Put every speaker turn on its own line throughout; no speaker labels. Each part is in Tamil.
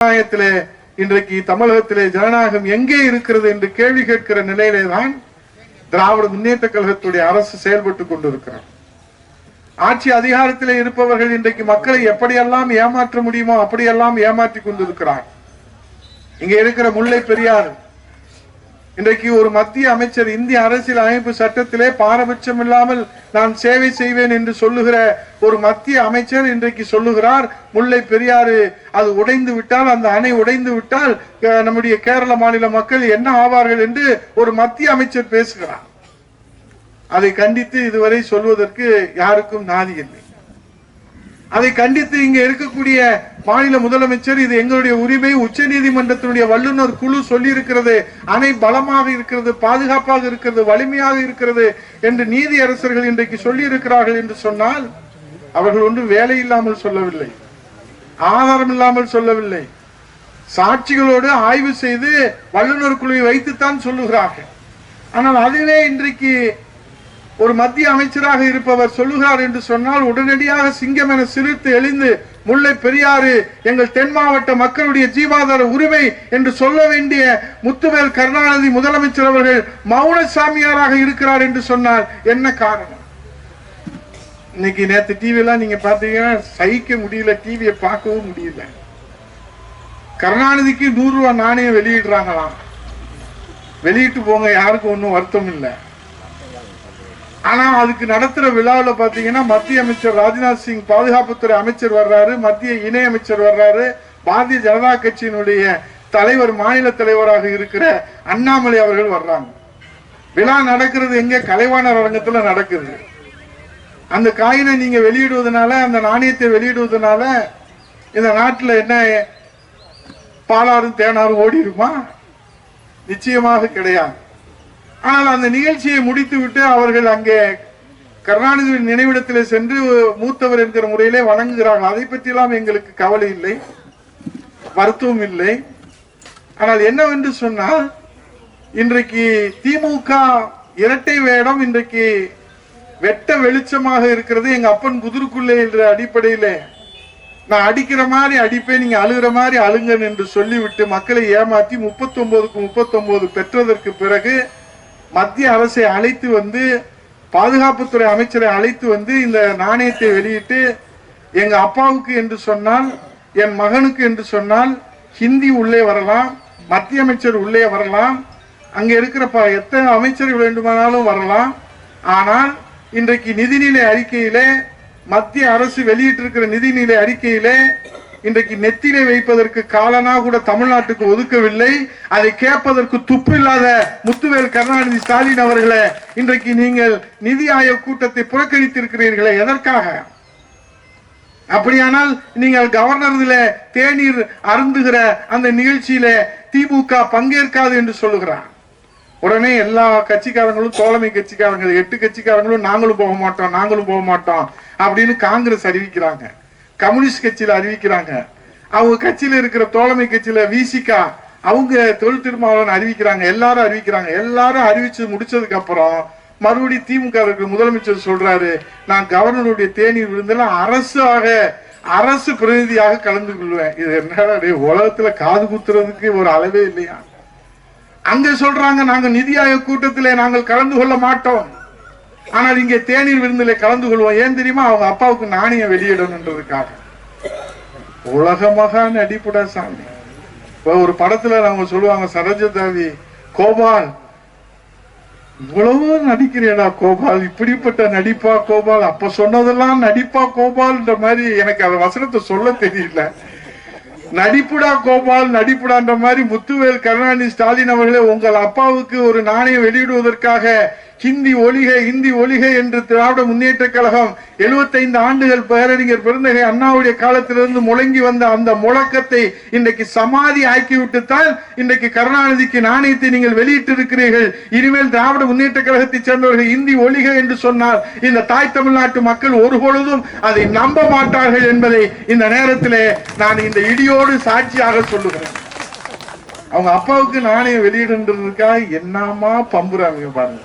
ஜனநாயகத்திலே இன்றைக்கு தமிழகத்திலே ஜனநாயகம் எங்கே இருக்கிறது என்று கேள்வி கேட்கிற நிலையிலே தான் திராவிட முன்னேற்ற கழகத்துடைய அரசு செயல்பட்டுக் கொண்டிருக்கிறார் ஆட்சி அதிகாரத்திலே இருப்பவர்கள் இன்றைக்கு மக்களை எப்படியெல்லாம் ஏமாற்ற முடியுமோ அப்படியெல்லாம் ஏமாற்றி கொண்டிருக்கிறார் இங்க இருக்கிற முல்லை பெரியார் இன்றைக்கு ஒரு மத்திய அமைச்சர் இந்திய அரசியல் அமைப்பு சட்டத்திலே பாரபட்சம் இல்லாமல் நான் சேவை செய்வேன் என்று சொல்லுகிற ஒரு மத்திய அமைச்சர் இன்றைக்கு சொல்லுகிறார் முல்லை பெரியாறு அது உடைந்து விட்டால் அந்த அணை உடைந்து விட்டால் நம்முடைய கேரள மாநில மக்கள் என்ன ஆவார்கள் என்று ஒரு மத்திய அமைச்சர் பேசுகிறார். அதை கண்டித்து இதுவரை சொல்வதற்கு யாருக்கும் நாதி இல்லை. அதை கண்டித்து இங்க இருக்கக்கூடிய மாநில முதலமைச்சர் இது எங்களுடைய உரிமை உச்ச நீதிமன்றத்தினுடைய வல்லுநர் குழு சொல்லி இருக்கிறது அணை பலமாக இருக்கிறது பாதுகாப்பாக இருக்கிறது வலிமையாக இருக்கிறது என்று நீதி அரசர்கள் இன்றைக்கு சொல்லி இருக்கிறார்கள் என்று சொன்னால் அவர்கள் ஒன்றும் வேலை இல்லாமல் சொல்லவில்லை ஆதாரம் இல்லாமல் சொல்லவில்லை. சாட்சிகளோடு ஆய்வு செய்து வல்லுநர் குழுவை வைத்துத்தான் சொல்லுகிறார்கள். ஆனால் அதுவே இன்றைக்கு ஒரு மத்திய அமைச்சராக இருப்பவர் சொல்லுகிறார் என்று சொன்னால் உடனடியாக சிங்கம் என சிரித்து எழுந்து முல்லை பெரியாறு எங்கள் தென் மாவட்ட மக்களுடைய ஜீவாதார உரிமை என்று சொல்ல வேண்டிய முத்துவேல் கருணாநிதி முதலமைச்சர் அவர்கள் மௌன சாமியாராக இருக்கிறார் என்று சொன்னால் என்ன காரணம்? இன்னைக்கு நேற்று டிவியெல்லாம் நீங்க பாத்தீங்கன்னா சகிக்க முடியல டிவியை பார்க்கவும் முடியல. கருணாநிதிக்கு நூறு ரூபாய் நாணயம் வெளியிடுறாங்களாம். வெளியிட்டு போங்க யாருக்கும் ஒன்றும் வருத்தம் இல்லை. ஆனா அதுக்கு நடத்துற விழாவில் பாத்தீங்கன்னா மத்திய அமைச்சர் ராஜ்நாத் சிங் பாதுகாப்புத்துறை அமைச்சர் வர்றாரு மத்திய இணை அமைச்சர் வர்றாரு பாரதிய ஜனதா கட்சியினுடைய தலைவர் மாநில தலைவராக இருக்கிற அண்ணாமலை அவர்கள் வர்றாங்க. விழா நடக்கிறது எங்க? கலைவாணர் அரங்கத்துல நடக்குது. அந்த காயினை நீங்க வெளியிடுவதனால அந்த நாணயத்தை வெளியிடுவதனால இந்த நாட்டில் என்ன பாலாறும் தேனாரும் ஓடிடுமா நிச்சயமாக கிடையாது. ஆனால் அந்த நிகழ்ச்சியை முடித்துவிட்டு அவர்கள் அங்கே கருணாநிதி நினைவிடத்திலே சென்று மூத்தவர் என்கிற முறையிலே வணங்குகிறார்கள். அதை பற்றியெல்லாம் எங்களுக்கு கவலை இல்லை. வருத்தமும் இல்லை. ஆனால் என்னவென்று சொன்னால் இன்றைக்கு திமுக இரட்டை வேடம் இன்றைக்கு வெட்ட வெளிச்சமாக இருக்கிறது. எங்க அப்பன் புதிருக்குள்ளே என்ற அடிப்படையில நான் அடிக்கிற மாதிரி அடிப்பேன் நீங்க அழுகிற மாதிரி அழுங்கன் என்று சொல்லிவிட்டு மக்களை ஏமாற்றி முப்பத்தி ஒன்பதுக்கு முப்பத்தி பெற்றதற்கு பிறகு மத்திய அரசை அழைத்து வந்து பாதுகாப்புத்துறை அமைச்சரை அழைத்து வந்து இந்த நாணயத்தை வெளியிட்டு எங்க அப்பாவுக்கு என்று சொன்னால் என் மகனுக்கு என்று சொன்னால் ஹிந்தி உள்ளே வரலாம் மத்திய அமைச்சர் உள்ளே வரலாம் அங்க இருக்கிற ப- எத்தனை அமைச்சர்கள் வேண்டுமானாலும் வரலாம். ஆனால் இன்றைக்கு நிதிநிலை அறிக்கையிலே மத்திய அரசு வெளியிட்டிருக்கிற நிதிநிலை அறிக்கையிலே இன்றைக்கு நெத்திலே வைப்பதற்கு காலனா கூட தமிழ்நாட்டுக்கு ஒதுக்கவில்லை. அதை கேட்பதற்கு துப்பில்லாத முத்துவேல் கருணாநிதி ஸ்டாலின் அவர்களே இன்றைக்கு நீங்கள் நிதி ஆயோக் கூட்டத்தை புறக்கணித்திருக்கிறீர்களே எதற்காக? அப்படியானால் நீங்கள் கவர்னர்ல தேநீர் அருந்துகிற அந்த நிகழ்ச்சியில திமுக பங்கேற்காது என்று சொல்லுகிறார். உடனே எல்லா கட்சிக்காரங்களும் தோழமை கட்சிக்காரங்க எட்டு கட்சிக்காரங்களும் நாங்களும் போக மாட்டோம் நாங்களும் போக மாட்டோம் அப்படின்னு காங்கிரஸ் அறிவிக்கிறாங்க. கம்யூனிஸ்ட் கட்சியில அறிவிக்கிறாங்க. அவங்க கட்சியில இருக்கிற தோழமை கட்சியில விசிகா அவங்க தொழில் திருமாவளவன் அறிவிக்கிறாங்க. எல்லாரும் அறிவிக்கிறாங்க. எல்லாரும் அறிவிச்சு முடிச்சதுக்கு அப்புறம் மறுபடியும் திமுக முதலமைச்சர் சொல்றாரு நான் கவர்னருடைய தேநீர் விருந்தெல்லாம் அரசாக அரசு பிரதிநிதியாக கலந்து கொள்வேன். இது என்னடா உலகத்துல காது குத்துறதுக்கு ஒரு அளவே இல்லையா? அங்க சொல்றாங்க நாங்க நிதி ஆயோக் கூட்டத்திலே நாங்கள் கலந்து கொள்ள மாட்டோம். ஆனால் இங்கே தேநீர் விருந்திலே கலந்து கொள்வோம். ஏன் தெரியுமா? அவங்க அப்பாவுக்கு நாணயம் வெளியிடணுன்றதுக்காக உலக மகா நடிப்புடா சாமி இப்போ ஒரு படத்துல அவங்க சொல்லுவாங்க சரோஜதாவி கோபால் இவ்வளவு நடிக்கிறேடா கோபால் இப்படிப்பட்ட நடிப்பா கோபால் அப்ப சொன்னதெல்லாம் நடிப்பா கோபால்ன்ற மாதிரி எனக்கு அந்த வசனத்தை சொல்ல தெரியல. நடிப்புடா கோபால் நடிப்புடான்ற மாதிரி முத்துவேல் கருணாநிதி ஸ்டாலின் அவர்களே உங்கள் அப்பாவுக்கு ஒரு நாணயம் வெளியிடுவதற்காக ஹிந்தி ஒலிக இந்தி ஒலிக என்று திராவிட முன்னேற்ற கழகம் 75 ஆண்டுகள் பேரறிஞர் பெருந்தகை அண்ணாவுடைய காலத்திலிருந்து முழங்கி வந்த அந்த முழக்கத்தை இன்றைக்கு சமாதி ஆக்கிவிட்டுத்தான் இன்றைக்கு கருணாநிதிக்கு நாணயத்தை நீங்கள் வெளியிட்டிருக்கிறீர்கள். இனிமேல் திராவிட முன்னேற்ற கழகத்தை சேர்ந்தவர்கள் இந்தி ஒளிக என்று சொன்னால் இந்த தாய் தமிழ்நாட்டு மக்கள் ஒருபொழுதும் அதை நம்ப மாட்டார்கள் என்பதை இந்த நேரத்திலே நான் இந்த இடியோடு சாட்சியாக சொல்லுகிறேன். அவங்க அப்பாவுக்கு நாணயம் வெளியிடுன்றதுக்காக என்னமா பம்புறாங்க பாருங்க.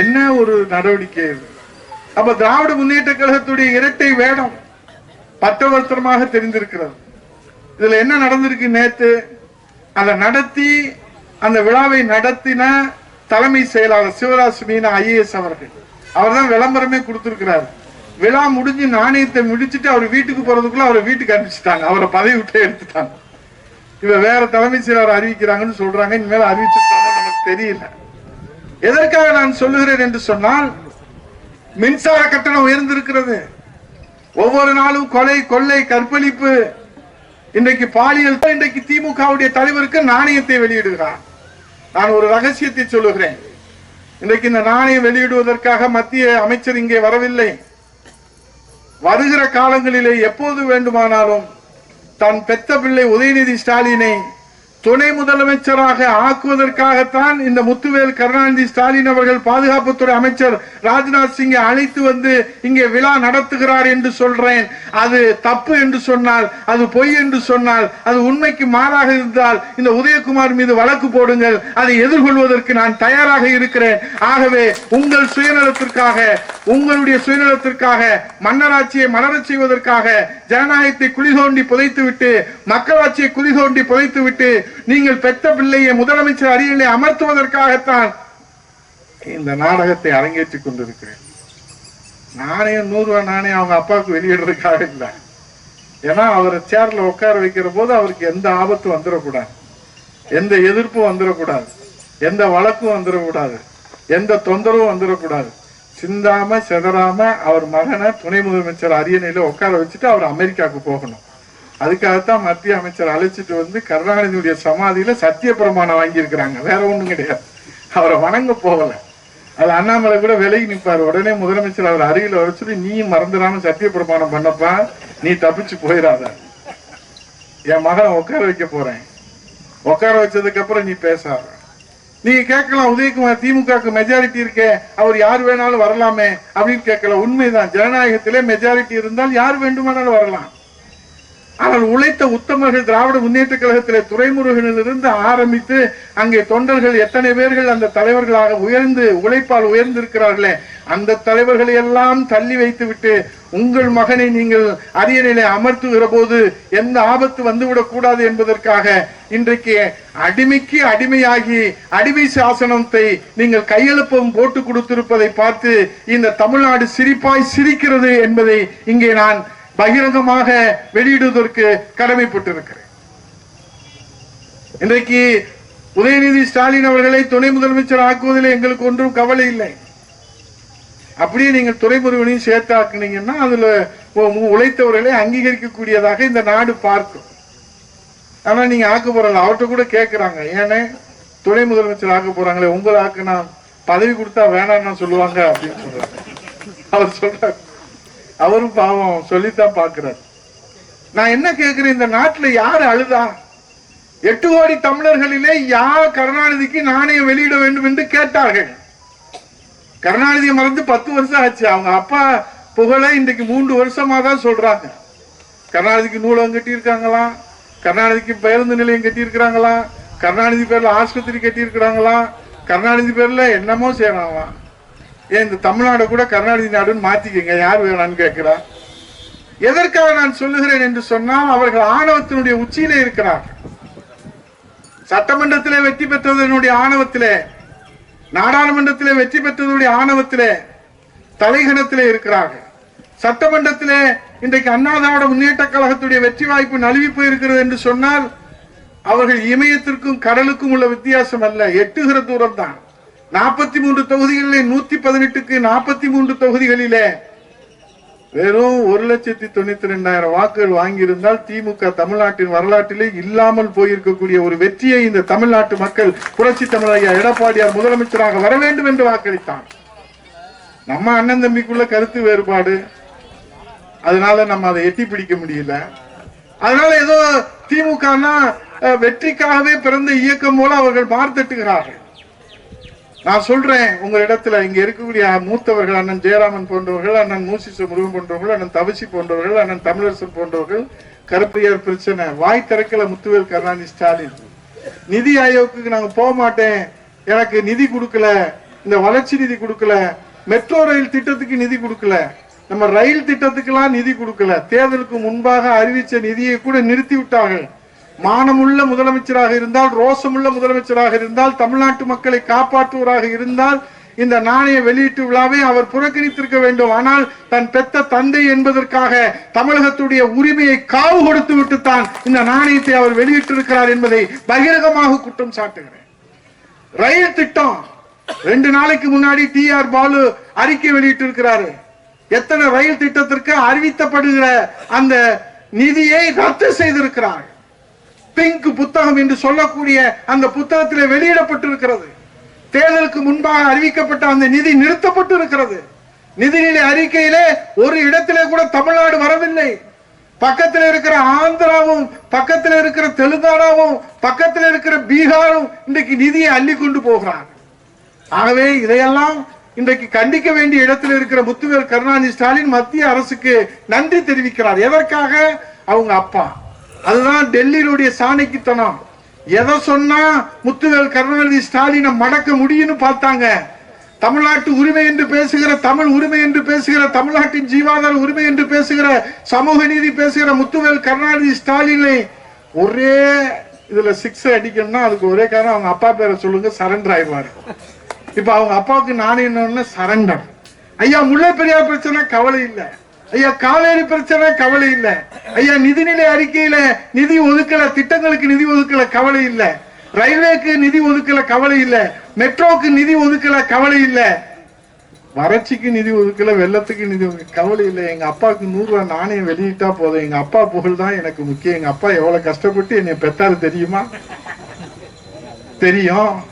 என்ன ஒரு நடவடிக்கை? இது அப்ப திராவிட முன்னேற்ற கழகத்துடைய இரட்டை வேடம் பட்டவர்த்தனமாக தெரிந்திருக்கிறது. இதுல என்ன நடந்திருக்கு நேத்து? அதை நடத்தி அந்த விழாவை நடத்தின தலைமை செயலாளர் சிவராஜ் மீனா ஐஏஎஸ் அவர்கள். அவர் தான் விளம்பரமே கொடுத்திருக்கிறார். விழா முடிஞ்சு நாணயத்தை முடிச்சுட்டு அவர் வீட்டுக்கு போறதுக்குள்ள அவரை வீட்டுக்கு அனுப்பிச்சிட்டாங்க. அவரை பதவி விட்டே எடுத்துட்டாங்க. இவ வேற தலைமை செயலாளர் அறிவிக்கிறாங்கன்னு சொல்றாங்க. இனிமேல் அறிவிச்சிருக்காங்க நமக்கு தெரியல. எதற்காக நான் சொல்லுகிறேன் என்று சொன்னால் மின்சார கட்டணம் உயர்ந்திருக்கிறது. ஒவ்வொரு நாளும் கொலை கொள்ளை கற்பழிப்பு. இன்றைக்கு பாலியல் இன்றைக்கு திமுகவுடைய தலைவருக்கு நாணயத்தை வெளியிடுகிறார். நான் ஒரு ரகசியத்தை சொல்லுகிறேன். இன்றைக்கு இந்த நாணயம் வெளியிடுவதற்காக மத்திய அமைச்சர் இங்கே வரவில்லை. வருகிற காலங்களிலே எப்போது வேண்டுமானாலும் தன் பெத்த பிள்ளை உதயநிதி ஸ்டாலினை துணை முதலமைச்சராக ஆக்குவதற்காகத்தான் இந்த முத்துவேல் கருணாநிதி ஸ்டாலின் அவர்கள் பாதுகாப்புத்துறை அமைச்சர் ராஜ்நாத் சிங்கை அழைத்து வந்து இங்கே விழா நடத்துகிறார் என்று சொல்றேன். அது தப்பு என்று சொன்னால் அது பொய் என்று சொன்னால் அது உண்மைக்கு மாறாக இருந்தால் இந்த உதயகுமார் மீது வழக்கு போடுங்கள். அதை எதிர்கொள்வதற்கு நான் தயாராக இருக்கிறேன். ஆகவே உங்கள் சுயநலத்திற்காக உங்களுடைய சுயநலத்திற்காக மன்னராட்சியை மலரச் செய்வதற்காக ஜனநாயகத்தை குழி தோண்டி புதைத்துவிட்டு மக்களாட்சியை குழி தோண்டி புதைத்துவிட்டு நீங்கள் பெற்ற பிள்ளையை முதலமைச்சர் அரியணை அமர்த்துவதற்காகத்தான் இந்த நாடகத்தை அரங்கேற்றிக் கொண்டிருக்கிறேன். நானே நூறு ரூபாய் நானே அவங்க அப்பாவுக்கு வெளியிடுறதுக்காக இல்லை. ஏன்னா அவரை சேர்ல உட்கார வைக்கிற போது அவருக்கு எந்த ஆபத்து வந்துடக்கூடாது. எந்த எதிர்ப்பும் வந்துடக்கூடாது. எந்த வழக்கும் வந்துடக்கூடாது. எந்த தொந்தரவும் வந்துடக்கூடாது. சிந்தாம செதறாம அவர் மகனை துணை முதலமைச்சர் அரியணையில உட்கார வச்சுட்டு அவர் அமெரிக்காவுக்கு போகணும். அதுக்காகத்தான் மத்திய அமைச்சர் அழைச்சிட்டு வந்து கருணாநிதியுடைய சமாதியில சத்திய பிரமாணம் வாங்கியிருக்கிறாங்க. வேற ஒண்ணும் கிடையாது. அவரை வணங்க போகல. அது அண்ணாமலை கூட விலகி நிற்பாரு உடனே முதலமைச்சர் அவர் அருகில் வர சொல்லி நீயும் மறந்துடாம சத்திய பிரமாணம் பண்ணப்பா. நீ தப்பிச்சு போயிடாத. என் மகனை உட்கார வைக்க போறேன். உட்கார வச்சதுக்கு அப்புறம் நீ பேசாத. நீங்க கேட்கலாம். உதயகுமார் திமுகக்கு மெஜாரிட்டி இருக்கே. அவர் யார் வேணாலும் வரலாமே. அப்படின்னு கேட்கல. உண்மைதான். ஜனநாயகத்திலே மெஜாரிட்டி இருந்தால் யார் வேண்டுமானாலும் வரலாம். ஆனால் உழைத்த உத்தமர்கள் திராவிட முன்னேற்ற கழகத்திலே துறைமுருகனிலிருந்து ஆரம்பித்து அங்கே தொண்டர்கள் எத்தனை பேர்கள் அந்த தலைவர்களாக உயர்ந்து உழைப்பால் உயர்ந்திருக்கிறார்களே அந்த தலைவர்களை எல்லாம் தள்ளி வைத்து விட்டு உங்கள் மகனை நீங்கள் அரியணையிலே அமர்த்துகிற போது எந்த ஆபத்து வந்துவிடக் கூடாது என்பதற்காக இன்றைக்கு அடிமைக்கு அடிமையாகி அடிமை சாசனத்தை நீங்கள் கையெழுப்பம் போட்டு கொடுத்திருப்பதை பார்த்து இந்த தமிழ்நாடு சிரிப்பாய் சிரிக்கிறது என்பதை இங்கே நான் பகிரங்கமாக வெளியிடுவதற்கு கடமைப்பட்டிருக்கிறேன். இன்றைக்கு உதயநிதி ஸ்டாலின் அவர்களை துணை முதலமைச்சர் ஆக்குவதில் எங்களுக்கு ஒன்றும் கவலை இல்லை. அப்படியே நீங்கள் துறைமுருகனையும் சேர்த்து ஆக்குனீங்கன்னா அதுல உழைத்தவர்களை அங்கீகரிக்கக்கூடியதாக இந்த நாடு பார்க்கும். ஆனா நீங்க ஆக்க போறல அவர்கிட்ட கூட கேட்கிறாங்க ஏன்னா துணை முதலமைச்சர் ஆக்க போறாங்களே உங்களை ஆக்குனா பதவி கொடுத்தா வேணாம்னு சொல்லுவாங்க அப்படின்னு சொல்றாங்க. அவர் சொல்றாரு. அவரும் பாவம் சொல்லித்தான் பாக்குறார் நான் என்ன கேட்கிறேன் இந்த நாட்டுல யாரு அழுதா? எட்டு கோடி தமிழர்களிலே யார் கருணாநிதிக்கு நாணயம் வெளியிட வேண்டும் என்று கேட்டார்கள். கருணாநிதியை மறந்து பத்து வருஷம் ஆச்சு. அவங்க அப்பா புகழை இன்றைக்கு மூன்று வருஷமா தான் சொல்றாங்க. கருணாநிதிக்கு நூலகம் கட்டியிருக்காங்களாம். கருணாநிதிக்கு பேருந்து நிலையம் கட்டியிருக்கிறாங்களாம். கருணாநிதி பேர்ல ஆஸ்பத்திரி கட்டியிருக்கிறாங்களாம். கருணாநிதி பேர்ல என்னமோ செய்யறாங்களாம். ஏன் இந்த தமிழ்நாடு கூட கருணாநிதி நாடுன்னு மாத்திக்கங்க யார் வேணான்னு கேட்கிறா? எதற்காக நான் சொல்லுகிறேன் என்று சொன்னால் அவர்கள் ஆணவத்தினுடைய உச்சியிலே இருக்கிறார்கள் சட்டமன்றத்திலே வெற்றி பெற்றதனுடைய ஆணவத்திலே நாடாளுமன்றத்திலே வெற்றி பெற்றதனுடைய ஆணவத்திலே தலைகணத்திலே இருக்கிறார்கள். சட்டமன்றத்திலே இன்றைக்கு அண்ணா திராவிட முன்னேற்ற கழகத்துடைய வெற்றி வாய்ப்பு நழுவி போயிருக்கிறது என்று சொன்னால் அவர்கள் இமயத்திற்கும் கடலுக்கும் உள்ள வித்தியாசம் அல்ல எட்டுகிற தூரம் தான் நாற்பத்தி மூன்று தொகுதிகளில் நூத்தி பதினெட்டுக்கு நாற்பத்தி மூன்று தொகுதிகளிலே வெறும் ஒரு லட்சத்தி தொண்ணூத்தி ரெண்டாயிரம் வாக்குகள் வாங்கியிருந்தால் திமுக தமிழ்நாட்டின் வரலாற்றிலே இல்லாமல் போயிருக்கக்கூடிய ஒரு வெற்றியை இந்த தமிழ்நாட்டு மக்கள் புரட்சி தமிழையா எடப்பாடியார் முதலமைச்சராக வர வேண்டும் என்று வாக்களித்தான் நம்ம அண்ணன் தம்பிக்குள்ள கருத்து வேறுபாடு. அதனால நம்ம அதை எட்டி பிடிக்க முடியல. அதனால ஏதோ திமுகனா வெற்றிக்காகவே பிறந்த இயக்கம் போல அவர்கள் மார்த்தட்டுகிறார்கள். நான் சொல்றேன் உங்களிடத்துல இங்க இருக்கக்கூடிய மூத்தவர்கள் அண்ணன் ஜெயராமன் போன்றவர்கள் அண்ணன் மூசிச முருகன் போன்றவர்கள் அண்ணன் தவசி போன்றவர்கள் அண்ணன் தமிழரசன் போன்றவர்கள் கருப்பையார் பிரச்சனை வாய் திறக்கல முத்துவேல் கருணாநிதி ஸ்டாலின். நிதி ஆயோக்கு நாங்க போக மாட்டேன். எனக்கு நிதி கொடுக்கல. இந்த வளர்ச்சி நிதி கொடுக்கல. மெட்ரோ ரயில் திட்டத்துக்கு நிதி கொடுக்கல. நம்ம ரயில் திட்டத்துக்கெல்லாம் நிதி கொடுக்கல. தேர்தலுக்கு முன்பாக அறிவிச்ச நிதியை கூட நிறுத்தி விட்டார்கள். மானமுள்ள முதலமைச்சராக இருந்தால் ரோசமுள்ள முதலமைச்சராக இருந்தால் தமிழ்நாட்டு மக்களை காப்பாற்றுவராக இருந்தால் இந்த நாணய வெளியீட்டு விழாவை அவர் புறக்கணித்திருக்க வேண்டும். ஆனால் தன் பெத்த தந்தை என்பதற்காக தமிழகத்துடைய உரிமையை காவு கொடுத்து விட்டுத்தான் இந்த நாணயத்தை அவர் வெளியிட்டிருக்கிறார் என்பதை பகிரங்கமாக குற்றம் சாட்டுகிறேன். ரயில் திட்டம். ரெண்டு நாளைக்கு முன்னாடி டி ஆர் பாலு அறிக்கை வெளியிட்டு இருக்கிறாரு எத்தனை ரயில் திட்டத்திற்கு அறிவித்தப்படுகிற அந்த நிதியை ரத்து செய்திருக்கிறார். பிங்க் புத்தகம் என்று சொல்லக்கூடிய அந்த புத்தகத்தில் வெளியிடப்பட்டிருக்கிறது. தேர்தலுக்கு முன்பாக அறிவிக்கப்பட்ட அந்த நிதி நிறுத்தப்பட்டு இருக்கிறது நிதிநிலை அறிக்கையிலே ஒரு இடத்திலே கூட தமிழ்நாடு வரவில்லை. பக்கத்தில் இருக்கிற ஆந்திராவும் பக்கத்தில் இருக்கிற தெலுங்கானாவும் பக்கத்தில் இருக்கிற பீகாரும் இன்றைக்கு நிதியை அள்ளி கொண்டு போகிறார் ஆகவே இதையெல்லாம் இன்றைக்கு கண்டிக்க வேண்டிய இடத்தில் இருக்கிற முத்துவேல் கருணாநிதி ஸ்டாலின் மத்திய அரசுக்கு நன்றி தெரிவிக்கிறார். எதற்காக? அவங்க அப்பா. அதுதான் டெல்லியினுடைய சாணிக்குத்தனம். எதை சொன்னா முத்துவேல் கருணாநிதி ஸ்டாலினை மடக்க முடியும்னு பார்த்தாங்க. தமிழ்நாட்டு உரிமை என்று பேசுகிற தமிழ் உரிமை என்று பேசுகிற தமிழ்நாட்டின் ஜீவாதார உரிமை என்று பேசுகிற சமூக நீதி பேசுகிற முத்துவேல் கருணாநிதி ஸ்டாலினை ஒரே இதுல சிக்ஸ் அடிக்கணும்னா அதுக்கு ஒரே காரணம் அவங்க அப்பா பேரை சொல்லுங்க சரண்டர் ஆயிடுவாரு. இப்ப அவங்க அப்பாவுக்கு நான் என்ன சரண்டர் ஐயா முல்லை பெரியார் பிரச்சனை கவலை இல்லை. ஐயா காவேரி பிரச்சனை கவலை இல்ல. ஐயா நிதிநிலை அறிக்கையில நிதி ஒதுக்கல திட்டங்களுக்கு நிதி ஒதுக்கல கவலை இல்ல. ரயில்வேக்கு நிதி ஒதுக்கல கவலை இல்ல. மெட்ரோக்கு நிதி ஒதுக்கல கவலை இல்ல. வறட்சிக்கு நிதி ஒதுக்கல வெள்ளத்துக்கு நிதி கவலை இல்லை. எங்க அப்பாவுக்கு நூறு ரூபாய் நாணயம் வெளியிட்டா போதும். எங்க அப்பா புகழ் தான் எனக்கு முக்கியம். எங்க அப்பா எவ்வளவு கஷ்டப்பட்டு என்னை பெத்தாரு தெரியுமா? தெரியும்.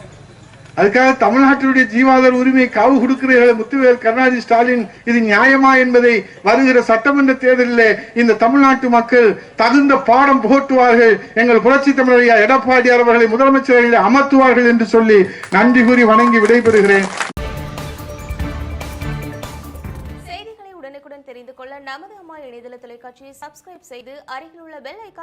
அதுக்காக தமிழ்நாட்டினுடைய ஜீவாதார உரிமையை காவு கொடுக்கிறீர்கள் முத்துவேல் கருணாநிதி ஸ்டாலின். இது நியாயமா என்பதை வருகிற சட்டமன்ற தேர்தலில் இந்த தமிழ்நாட்டு மக்கள் தகுந்த பாடம் போட்டுவார்கள் எங்கள் புரட்சி தமிழரையா எடப்பாடியார் அவர்களை முதலமைச்சர்களை அமர்த்துவார்கள் என்று சொல்லி நன்றி கூறி வணங்கி விடைபெறுகிறேன்.
செய்திகளை உடனுக்குடன் தெரிந்து கொள்ள நமது அம்மா இணையதள தொலைக்காட்சியை சப்ஸ்கிரைப் செய்து அருகில் உள்ள பெல் ஐக்கான்